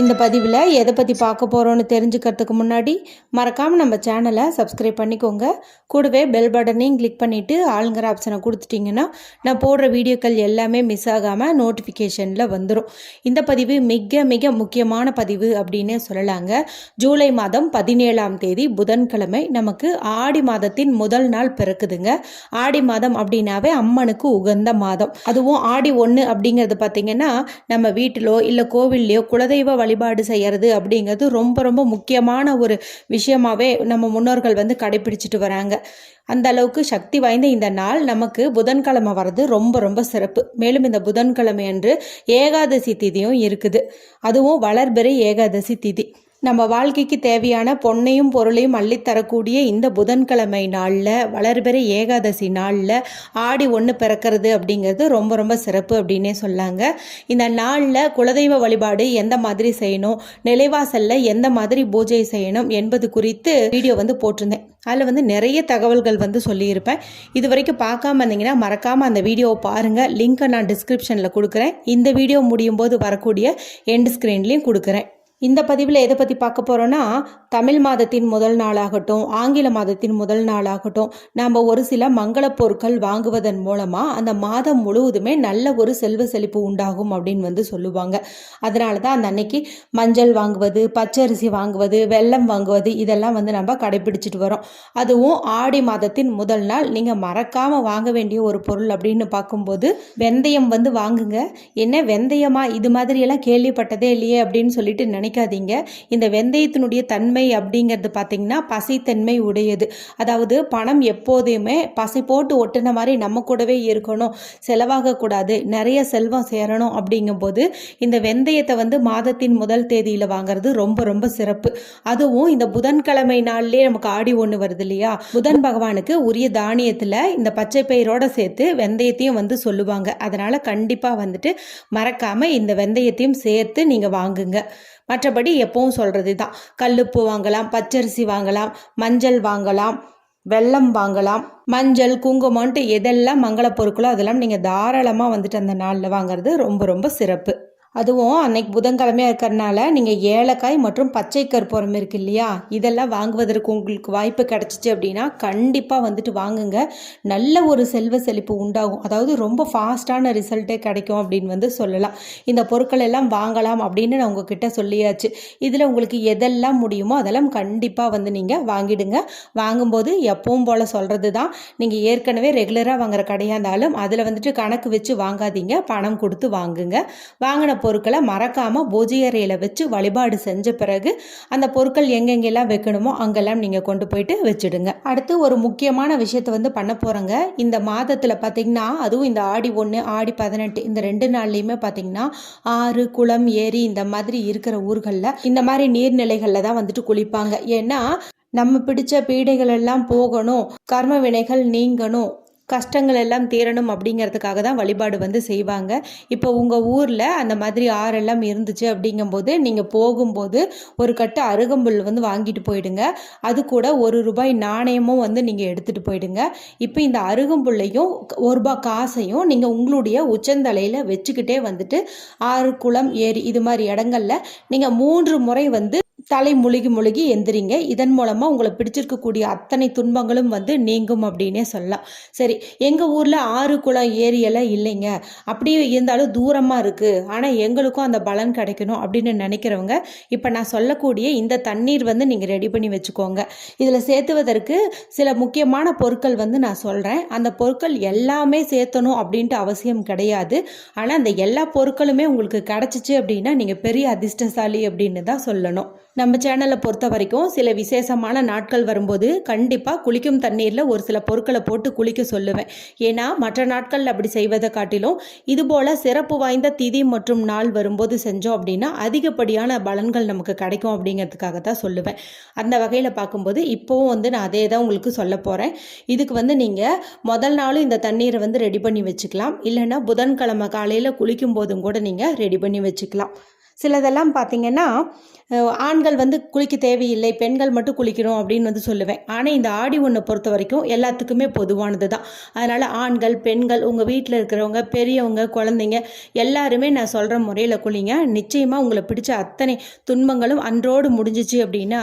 இந்த பதிவில் எதை பற்றி பார்க்க போகிறோன்னு தெரிஞ்சுக்கிறதுக்கு முன்னாடி மறக்காமல் நம்ம சேனலை சப்ஸ்கிரைப் பண்ணிக்கோங்க. கூடவே பெல் பட்டனையும் கிளிக் பண்ணிவிட்டு ஆளுங்கிற ஆப்ஷனை கொடுத்துட்டிங்கன்னா நான் போடுற வீடியோக்கள் எல்லாமே மிஸ் ஆகாமல் நோட்டிஃபிகேஷனில் வந்துடும் இந்த பதிவு மிக மிக முக்கியமான பதிவு அப்படின்னே சொல்லலாங்க. ஜூலை மாதம் பதினேழாம் தேதி புதன்கிழமை நமக்கு ஆடி மாதத்தின் முதல் நாள் பிறக்குதுங்க. ஆடி மாதம் அப்படின்னாவே அம்மனுக்கு உகந்த மாதம். அதுவும் ஆடி ஒன்று அப்படிங்கிறது பார்த்திங்கன்னா நம்ம வீட்டிலோ இல்லை கோவில்லையோ குலதெய்வ வழிபாடு செய்கிறது அப்படிங்கிறது ரொம்ப ரொம்ப முக்கியமான ஒரு விஷயமாகவே நம்ம முன்னோர்கள் வந்து கடைபிடிச்சிட்டு வராங்க. அந்த அளவுக்கு சக்தி வாய்ந்த இந்த நாள் நமக்கு புதன்கிழமை வர்றது ரொம்ப ரொம்ப சிறப்பு. மேலும் இந்த புதன்கிழமை அன்று ஏகாதசி திதியும் இருக்குது. அதுவும் வளர்பெறை ஏகாதசி திதி. நம்ம வாழ்க்கைக்கு தேவையான பொன்னையும் பொருளையும் அள்ளித்தரக்கூடிய இந்த புதன்கிழமை நாளில் வளர்பெற ஏகாதசி நாளில் ஆடி ஒன்று பிறக்கிறது அப்படிங்கிறது ரொம்ப ரொம்ப சிறப்பு அப்படின்னே சொல்லாங்க. இந்த நாளில் குலதெய்வ வழிபாடு எந்த மாதிரி செய்யணும் நிலைவாசலில் எந்த மாதிரி பூஜை செய்யணும் என்பது குறித்து வீடியோ வந்து போட்டிருந்தேன். அதில் வந்து நிறைய தகவல்கள் வந்து சொல்லியிருப்பேன். இது வரைக்கும் பார்க்காம இருந்தீங்கன்னா மறக்காமல் அந்த வீடியோவை பாருங்கள் லிங்க்கை நான் டிஸ்கிரிப்ஷனில் கொடுக்குறேன். இந்த வீடியோ முடியும் போது வரக்கூடிய எண்ட் ஸ்க்ரீன்லேயும் கொடுக்குறேன். இந்த பதிவில் எதை பற்றி பார்க்க போகிறோன்னா தமிழ் மாதத்தின் முதல் நாளாகட்டும் ஆங்கில மாதத்தின் முதல் நாளாகட்டும் நாம் ஒரு சில மங்கள பொருட்கள் வாங்குவதன் மூலமாக அந்த மாதம் முழுவதுமே நல்ல ஒரு செல்வ செழிப்பு உண்டாகும் அப்படின்னு வந்து சொல்லுவாங்க. அதனால தான் அந்த அன்னைக்கு மஞ்சள் வாங்குவது பச்சரிசி வாங்குவது வெல்லம் வாங்குவது இதெல்லாம் வந்து நம்ம கடைபிடிச்சிட்டு வரோம். அதுவும் ஆடி மாதத்தின் முதல் நாள் நீங்கள் மறக்காமல் வாங்க வேண்டிய ஒரு பொருள் அப்படின்னு பார்க்கும்போது வெந்தயம் வந்து வாங்குங்க. என்ன வெந்தயமா? இது மாதிரியெல்லாம் கேள்விப்பட்டதே இல்லையே அப்படின்னு சொல்லிட்டு நினைக்காதீங்க. இந்த வெந்தயத்தினுடைய தன்மை அப்படிங்கிறது பார்த்தீங்கன்னா பசித்தன்மை உடையது. அதாவது பணம் எப்போதையுமே பசி போட்டு ஒட்டுன மாதிரி நம்ம கூடவே இருக்கணும். செலவாகக்கூடாது நிறைய செல்வம் சேரணும் அப்படிங்கும்போது இந்த வெந்தயத்தை வந்து மாதத்தின் முதல் தேதியில் வாங்குறது ரொம்ப ரொம்ப சிறப்பு. அதுவும் இந்த புதன்கிழமை நாள்லேயே நமக்கு ஆடி ஒன்று வருது இல்லையா? புதன் பகவானுக்கு உரிய தானியத்தில் இந்த பச்சை பயிரோட சேர்த்து வெந்தயத்தையும் வந்து சொல்லுவாங்க. அதனால் கண்டிப்பாக வந்துட்டு மறக்காமல் இந்த வெந்தயத்தையும் சேர்த்து நீங்கள் வாங்குங்க. மற்றபடி எப்பவும் சொல்கிறது தான் கல்லுப்பு வாங்கலாம் பச்சரிசி வாங்கலாம் மஞ்சள் வாங்கலாம் வெல்லம் வாங்கலாம் மஞ்சள் குங்குமம்ன்ட்டு எதெல்லாம் மங்கள பொருட்களோ அதெல்லாம் நீங்கள் தாராளமாக வந்துட்டு அந்த நாளில் வாங்குறது ரொம்ப ரொம்ப சிறப்பு. அதுவும் அன்னைக்கு புதன்கிழமையாக இருக்கிறனால நீங்கள் ஏலக்காய் மற்றும் பச்சை கற்பூரம் இருக்கு இல்லையா? இதெல்லாம் வாங்குவதற்கு உங்களுக்கு வாய்ப்பு கிடச்சிச்சு அப்படின்னா கண்டிப்பாக வந்துட்டு வாங்குங்க. நல்ல ஒரு செல்வ செழிப்பு உண்டாகும். அதாவது ரொம்ப ஃபாஸ்ட்டான ரிசல்ட்டே கிடைக்கும் அப்படின்னு வந்து சொல்லலாம். இந்த பொருட்கள் எல்லாம் வாங்கலாம் அப்படின்னு நான் உங்ககிட்ட சொல்லியாச்சு. இதில் உங்களுக்கு எதெல்லாம் முடியுமோ அதெல்லாம் கண்டிப்பாக வந்து நீங்கள் வாங்கிடுங்க. வாங்கும்போது எப்பவும் போல் சொல்கிறது தான் நீங்கள் ஏற்கனவே ரெகுலராக வாங்குற கடையாக இருந்தாலும் அதில் வந்துட்டு கணக்கு வச்சு வாங்காதீங்க. பணம் கொடுத்து வாங்குங்க. வாங்கின பொருட்களை மறக்காமல் பூஜை அறையில் வச்சு வழிபாடு செஞ்ச பிறகு அந்த பொருட்கள் எங்கெங்கெல்லாம் வைக்கணுமோ அங்கெல்லாம் நீங்கள் கொண்டு போயிட்டு வச்சுடுங்க. அடுத்து ஒரு முக்கியமான விஷயத்தை வந்து பண்ண போகிறோங்க இந்த மாதத்தில் பார்த்தீங்கன்னா அதுவும் இந்த ஆடி ஒன்று ஆடி பதினெட்டு இந்த ரெண்டு நாள்லையுமே பார்த்தீங்கன்னா ஆறு குளம் ஏரி இந்த மாதிரி இருக்கிற ஊர்களில் இந்த மாதிரி நீர்நிலைகளில் தான் வந்துட்டு குளிப்பாங்க. ஏன்னா நம்ம பிடிச்ச பீடைகள் எல்லாம் போகணும். கர்ம வினைகள் நீங்கணும். கஷ்டங்கள் எல்லாம் தீரணும் அப்படிங்கிறதுக்காக தான் வழிபாடு வந்து செய்வாங்க. இப்போ உங்கள் ஊரில் அந்த மாதிரி ஆறெல்லாம் இருந்துச்சு அப்படிங்கும்போது நீங்கள் போகும்போது ஒரு கட்டு அருகம்புல் வந்து வாங்கிட்டு போயிடுங்க. அது கூட ஒரு ரூபாய் நாணயமும் வந்து நீங்கள் எடுத்துகிட்டு போயிடுங்க. இப்போ இந்த அருகம்புல்லையும் ஒரு ரூபாய் காசையும் நீங்கள் உங்களுடைய உச்சந்தலையில் வச்சுக்கிட்டே வந்துட்டு ஆறு குளம் ஏரி இது மாதிரி இடங்கள்ல நீங்கள் மூன்று முறை வந்து தலை முழுகி முழுகி எந்திரிங்க. இதன் மூலமாக உங்களை பிடிச்சிருக்கக்கூடிய அத்தனை துன்பங்களும் வந்து நீங்கும் அப்படின்னே சொல்லலாம். சரி எங்கள் ஊரில் ஆறு குளம் ஏரியெல்லாம் இல்லைங்க. அப்படியே இருந்தாலும் தூரமாக இருக்குது ஆனால் எங்களுக்கும் அந்த பலன் கிடைக்கணும் அப்படின்னு நினைக்கிறவங்க இப்போ நான் சொல்லக்கூடிய இந்த தண்ணீர் வந்து நீங்கள் ரெடி பண்ணி வச்சுக்கோங்க. இதில் சேர்த்துவதற்கு சில முக்கியமான பொருட்கள் வந்து நான் சொல்கிறேன் அந்த பொருட்கள் எல்லாமே சேர்த்தணும் அப்படின்ட்டு அவசியம் கிடையாது. ஆனால் அந்த எல்லா பொருட்களுமே உங்களுக்கு கிடச்சிச்சு அப்படின்னா நீங்கள் பெரிய அதிர்ஷ்டசாலி அப்படின்னு தான் சொல்லணும். நம்ம சேனலை பொறுத்த வரைக்கும் சில விசேஷமான நாட்கள் வரும்போது கண்டிப்பாக குளிக்கும் தண்ணீரில் ஒரு சில பொருட்களை போட்டு குளிக்க சொல்லுவேன். ஏன்னா மற்ற நாட்களில் அப்படி செய்வதை காட்டிலும் இதுபோல் சிறப்பு வாய்ந்த திதி மற்றும் நாள் வரும்போது செஞ்சோம் அப்படின்னா அதிகப்படியான பலன்கள் நமக்கு கிடைக்கும் அப்படிங்கிறதுக்காக தான் சொல்லுவேன். அந்த வகையில் பார்க்கும்போது இப்போவும் வந்து நான் அதே தான் உங்களுக்கு சொல்ல போகிறேன் இதுக்கு வந்து நீங்கள் முதல் நாளும் இந்த தண்ணீரை வந்து ரெடி பண்ணி வச்சுக்கலாம். இல்லைன்னா புதன்கிழமை காலையில் குளிக்கும் போதும் கூட நீங்கள் ரெடி பண்ணி வச்சுக்கலாம். சிலதெல்லாம் பார்த்தீங்கன்னா ஆண்கள் வந்து குளிக்க தேவையில்லை பெண்கள் மட்டும் குளிக்கணும் அப்படின்னு வந்து சொல்லுவேன். ஆனால் இந்த ஆடி ஒன்றை பொறுத்த வரைக்கும் எல்லாத்துக்குமே பொதுவானது தான் அதனால் ஆண்கள் பெண்கள் உங்கள் வீட்டில் இருக்கிறவங்க பெரியவங்க குழந்தைங்க எல்லாருமே நான் சொல்கிற முறையில் குளிங்க. நிச்சயமாக உங்களை பிடிச்ச அத்தனை துன்பங்களும் அன்றோடு முடிஞ்சிச்சு அப்படின்னு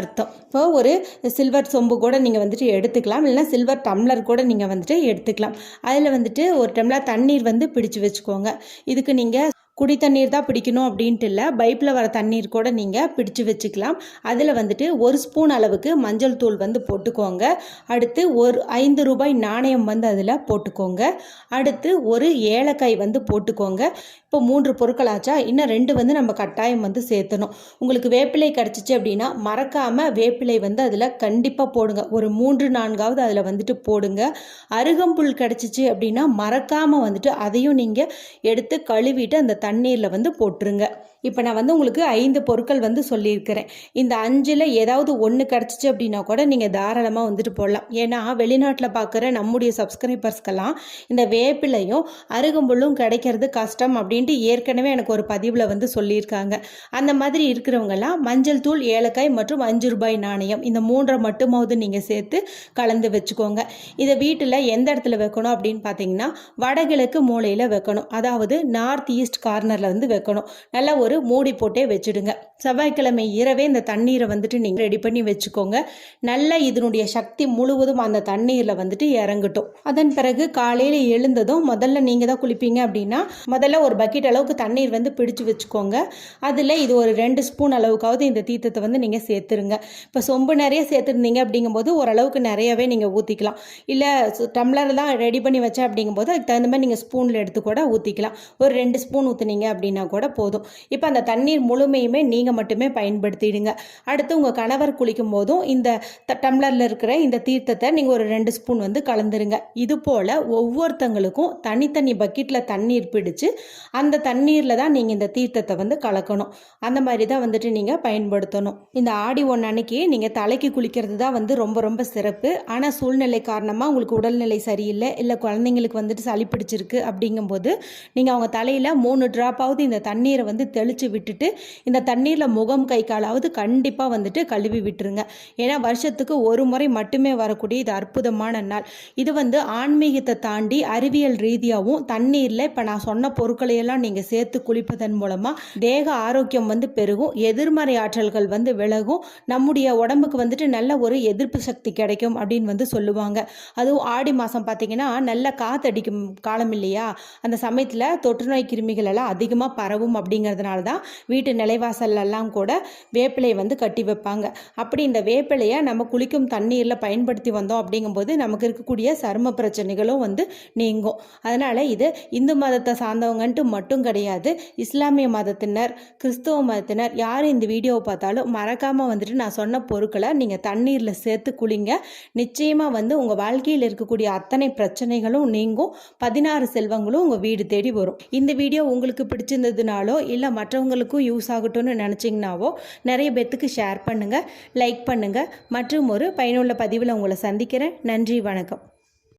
அர்த்தம். இப்போ ஒரு சில்வர் சொம்பு கூட நீங்கள் வந்துட்டு எடுத்துக்கலாம். இல்லைன்னா சில்வர் டம்ளர் கூட நீங்கள் வந்துட்டு எடுத்துக்கலாம். அதில் வந்துட்டு ஒரு டம்ளர் தண்ணீர் வந்து பிடிச்சு வச்சுக்கோங்க. இதுக்கு நீங்கள் குடி தண்ணீர் தான் பிடிக்கணும் அப்படின்ட்டு இல்லை. பைப்பில் வர தண்ணீர் கூட நீங்கள் பிடிச்சு வச்சுக்கலாம். அதில் வந்துட்டு ஒரு ஸ்பூன் அளவுக்கு மஞ்சள் தூள் வந்து போட்டுக்கோங்க. அடுத்து ஒரு ஐந்து ரூபாய் நாணயம் வந்து அதில் போட்டுக்கோங்க. அடுத்து ஒரு ஏலக்காய் வந்து போட்டுக்கோங்க. இப்போ மூன்று பொருட்களாச்சா? இன்னும் ரெண்டு வந்து நம்ம கட்டாயம் வந்து சேர்த்தணும். உங்களுக்கு வேப்பிலை கிடச்சிச்சு அப்படின்னா மறக்காமல் வேப்பிலை வந்து அதில் கண்டிப்பாக போடுங்க. ஒரு மூன்று நான்காவது அதில் வந்துட்டு போடுங்க. அருகம்புல் கிடச்சிச்சு அப்படின்னா மறக்காமல் வந்துட்டு அதையும் நீங்கள் எடுத்து கழுவிட்டு அந்த தண்ணீரில் வந்து போட்டுருங்க. இப்போ நான் வந்து உங்களுக்கு ஐந்து பொருட்கள் வந்து சொல்லியிருக்கிறேன். இந்த அஞ்சில் ஏதாவது ஒன்று கிடச்சிச்சு அப்படின்னா கூட நீங்கள் தாராளமாக வந்துட்டு போடலாம். ஏன்னா வெளிநாட்டில் பார்க்குற நம்முடைய சப்ஸ்கிரைபர்ஸ்க்கெல்லாம் இந்த வேப்பிலையும் அருகம்புல்லும் கிடைக்கிறது கஷ்டம் அப்படின்னு அப்படின்ட்டு ஏற்கனவே எனக்கு ஒரு பதிவில் வந்து சொல்லியிருக்காங்க. அந்த மாதிரி இருக்கிறவங்கெல்லாம் மஞ்சள் தூள் ஏலக்காய் மற்றும் அஞ்சு ரூபாய் நாணயம் இந்த மூன்றை மட்டுமாவது நீங்கள் சேர்த்து கலந்து வச்சுக்கோங்க. இதை வீட்டில் எந்த இடத்துல வைக்கணும் அப்படின்னு பார்த்தீங்கன்னா வடகிழக்கு மூலையில் வைக்கணும். அதாவது நார்த் ஈஸ்ட் கார்னரில் வந்து வைக்கணும். நல்லா ஒரு மூடி போட்டே வச்சுடுங்க. செவ்வாய்க்கிழமை இரவே இந்த தண்ணீரை வந்துட்டு நீங்கள் ரெடி பண்ணி வச்சுக்கோங்க. நல்லா இதனுடைய சக்தி முழுவதும் அந்த தண்ணீரில் வந்துட்டு இறங்கட்டும். அதன் பிறகு காலையில் எழுந்ததும் முதல்ல நீங்கள் தான் குளிப்பீங்க அப்படின்னா முதல்ல ஒரு பக்கெட் அளவுக்கு தண்ணீர் வந்து பிடிச்சு வச்சுக்கோங்க. அதில் இது ஒரு ரெண்டு ஸ்பூன் அளவுக்காவது இந்த தீர்த்தத்தை வந்து நீங்கள் சேர்த்துருங்க. இப்போ சொம்பு நிறைய சேர்த்துருந்தீங்க அப்படிங்கும்போது ஓரளவுக்கு நிறையவே நீங்கள் ஊற்றிக்கலாம் இல்லை டம்ளர் தான் ரெடி பண்ணி வச்சேன் அப்படிங்கும்போது அதுக்கு தகுந்த மாதிரி நீங்கள் ஸ்பூனில் எடுத்து கூட ஊற்றிக்கலாம் ஒரு ரெண்டு ஸ்பூன் ஊற்றுனீங்க அப்படின்னா கூட போதும். இப்போ அந்த தண்ணீர் முழுமையுமே நீங்கள் மட்டுமே பயன்படுத்திடுங்க. அடுத்து உங்கள் கணவர் குளிக்கும் போதும் இந்த த- டம்ளரில் இருக்கிற இந்த தீர்த்தத்தை நீங்கள் ஒரு ரெண்டு ஸ்பூன் வந்து கலந்துருங்க. இது போல் ஒவ்வொருத்தங்களுக்கும் தனித்தனி பக்கெட்டில் தண்ணீர் பிடிச்சு அந்த தண்ணீரில் தான் நீங்கள் இந்த தீர்த்தத்தை வந்து கலக்கணும். அந்த மாதிரி தான் வந்துட்டு நீங்கள் பயன்படுத்தணும். இந்த ஆடி ஒன்று அன்னைக்கு நீங்கள் தலைக்கு குளிக்கிறது தான் வந்து ரொம்ப ரொம்ப சிறப்பு. ஆனால் சூழ்நிலை காரணமாக உங்களுக்கு உடல்நிலை சரியில்லை இல்லை குழந்தைங்களுக்கு வந்துட்டு சளி பிடிச்சிருக்கு அப்படிங்கும்போது நீங்கள் அவங்க தலையில் மூணு ட்ராப்பாவது இந்த தண்ணீரை வந்து தெளித்து விட்டுட்டு இந்த தண்ணீரில் முகம் கை காலாவது கண்டிப்பாக வந்துட்டு கழுவி விட்டுருங்க. ஏன்னா வருஷத்துக்கு ஒரு முறை மட்டுமே வரக்கூடிய இது அற்புதமான நாள். இது வந்து ஆன்மீகத்தை தாண்டி அறிவியல் ரீதியாகவும் தண்ணீரில் இப்போ நான் சொன்ன எல்லாம் நீங்கள் சேர்த்து குளிப்பதன் மூலமாக தேக ஆரோக்கியம் வந்து பெருகும் எதிர்மறை ஆற்றல்கள் வந்து விலகும் நம்முடைய உடம்புக்கு வந்துட்டு நல்ல ஒரு எதிர்ப்பு சக்தி கிடைக்கும் அப்படின்னு வந்து சொல்லுவாங்க. அதுவும் ஆடி மாதம் பார்த்தீங்கன்னா நல்ல காத்தடிக்கும் காலம் இல்லையா? அந்த சமயத்தில் தொற்றுநோய் கிருமிகள் எல்லாம் அதிகமாக பரவும் அப்படிங்கிறதுனால தான் வீட்டு நிலைவாசல்ல எல்லாம் கூட வேப்பிலை வந்து கட்டி வைப்பாங்க. அப்படி இந்த வேப்பிலையை நம்ம குளிக்கும் தண்ணீரில் பயன்படுத்தி வந்தோம் அப்படிங்கும்போது நமக்கு இருக்கக்கூடிய சரும பிரச்சனைகளும் வந்து நீங்கும். அதனால் இது இந்து மதத்தை சார்ந்தவங்கன்ட்டு மட்டும் கிடையாது இஸ்லாமிய மதத்தினர் கிறிஸ்துவ மதத்தினர் யார் இந்த வீடியோவை பார்த்தாலும் மறக்காமல் வந்துட்டு நான் சொன்ன பொருட்களை நீங்கள் தண்ணீரில் சேர்த்து குளிங்க. நிச்சயமாக வந்து உங்கள் வாழ்க்கையில் இருக்கக்கூடிய அத்தனை பிரச்சனைகளும் நீங்கும். பதினாறு செல்வங்களும் உங்கள் வீடு தேடி வரும். இந்த வீடியோ உங்களுக்கு பிடிச்சிருந்ததுனாலோ இல்லை மற்றவங்களுக்கும் யூஸ் ஆகட்டும்னு நினச்சிங்கனாவோ நிறைய பேர்த்துக்கு ஷேர் பண்ணுங்கள் லைக் பண்ணுங்கள் மற்றும் ஒரு பயனுள்ள பதிவில் உங்களை சந்திக்கிறேன். நன்றி வணக்கம்.